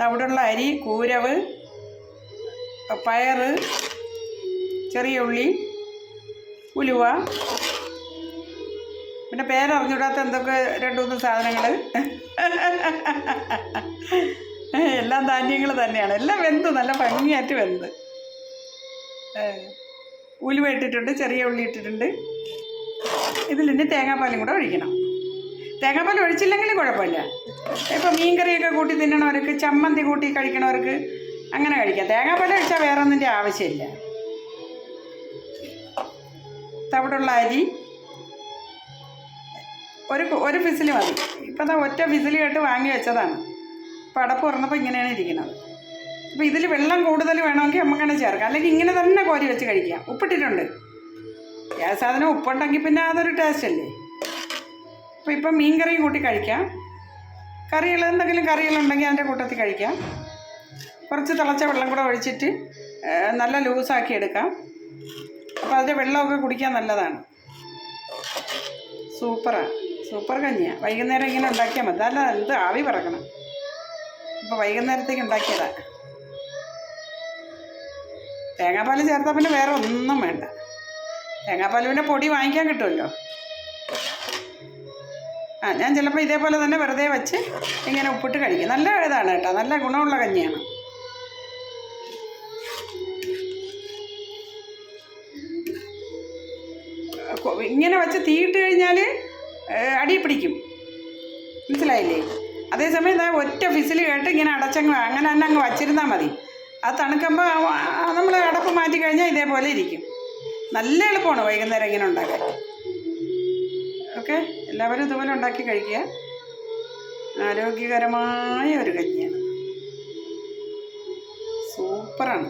തവിടുള്ള അരി കൂരവ് പയർ ചെറിയ ഉള്ളി ഉലുവ. പിന്നെ പേരറിഞ്ഞൂടാത്ത എന്തൊക്കെ രണ്ടു മൂന്ന് സാധനങ്ങൾ എല്ലാം ധാന്യങ്ങൾ തന്നെയാണ്. എല്ലാം വെന്ത് നല്ല ഭംഗിയായിട്ട് വെന്ത്. ഉലുവ ഇട്ടിട്ടുണ്ട് ചെറിയ ഉള്ളി ഇട്ടിട്ടുണ്ട്. ഇനി തേങ്ങാപ്പാലും കൂടെ ഒഴിക്കണം. തേങ്ങാപ്പാൽ ഒഴിച്ചില്ലെങ്കിൽ കുഴപ്പമില്ല. ഇപ്പം മീൻകറിയൊക്കെ കൂട്ടി തിന്നണവർക്ക് ചമ്മന്തി കൂട്ടി കഴിക്കണവർക്ക് അങ്ങനെ കഴിക്കാം. തേങ്ങാപ്പാൽ ഒഴിച്ചാൽ വേറെ ഒന്നിന്റെ ആവശ്യമില്ല. തവിടുള്ള അരി ഒരു ഒരു ഫിസിൽ മതി. ഇപ്പം ദാ ഒറ്റ ഫിസിൽ കേട്ട് വാങ്ങി വെച്ചതാണ്. അപ്പോൾ അടപ്പ് തുറന്നപ്പോൾ ഇങ്ങനെയാണ് ഇരിക്കുന്നത്. അപ്പോൾ ഇതിൽ വെള്ളം കൂടുതൽ വേണമെങ്കിൽ നമുക്കങ്ങനെ ചേർക്കാം. അല്ലെങ്കിൽ ഇങ്ങനെ തന്നെ കോരി വെച്ച് കഴിക്കാം. ഉപ്പിട്ടിട്ടുണ്ട്. സാധനം ഉപ്പുണ്ടെങ്കിൽ പിന്നെ അതൊരു ടേസ്റ്റ് അല്ലേ? അപ്പോൾ ഇപ്പം മീൻ കറിയും കൂട്ടി കഴിക്കാം. കറികൾ എന്തെങ്കിലും കറികളുണ്ടെങ്കിൽ അതിന്റെ കൂട്ടത്തിൽ കഴിക്കാം. കുറച്ച് തിളച്ച വെള്ളം കൂടെ ഒഴിച്ചിട്ട് നല്ല ലൂസാക്കി എടുക്കാം. അപ്പോൾ അതിന്റെ വെള്ളമൊക്കെ കുടിക്കാൻ നല്ലതാണ്. സൂപ്പറാണ് സൂപ്പർ കഞ്ഞിയാണ് വൈകുന്നേരം ഇങ്ങനെ ഉണ്ടാക്കിയാൽ മതി. അല്ല എന്ത് ആവി പറക്കണം. ഇപ്പോൾ വൈകുന്നേരത്തേക്ക് ഉണ്ടാക്കിയതാണ് തേങ്ങാപ്പാൽ ചേർത്താൽ പിന്നെ വേറെ ഒന്നും വേണ്ട. തേങ്ങാപ്പാൽ പിന്നെ പൊടി വാങ്ങിക്കാൻ കിട്ടുമല്ലോ? ആ ഞാൻ ചിലപ്പോൾ ഇതേപോലെ തന്നെ വെറുതെ വെച്ച് ഇങ്ങനെ ഉപ്പിട്ട് കഴിക്കും. നല്ല ഇതാണ് കേട്ടോ. നല്ല ഗുണമുള്ള കഞ്ഞിയാണ്. ഇങ്ങനെ വെച്ച് തീയിട്ട് കഴിഞ്ഞാൽ അടി പിടിക്കും. മനസ്സിലായില്ലേ? അതേസമയം ഇതാ ഒറ്റ ഫിസിൽ കേട്ട് ഇങ്ങനെ അടച്ചങ്ങ് അങ്ങനെ തന്നെ അങ്ങ് വച്ചിരുന്നാൽ മതി. അത് തണുക്കുമ്പോൾ നമ്മൾ അടപ്പ് മാറ്റി കഴിഞ്ഞാൽ ഇതേപോലെ ഇരിക്കും. നല്ല എളുപ്പമാണ് വൈകുന്നേരം ഇങ്ങനെ ഉണ്ടാക്കാൻ. ഓക്കെ? എല്ലാവരും ഇതുപോലെ ഉണ്ടാക്കി കഴിക്കുക. ആരോഗ്യകരമായ ഒരു കഞ്ഞിയാണ്. സൂപ്പറാണ്.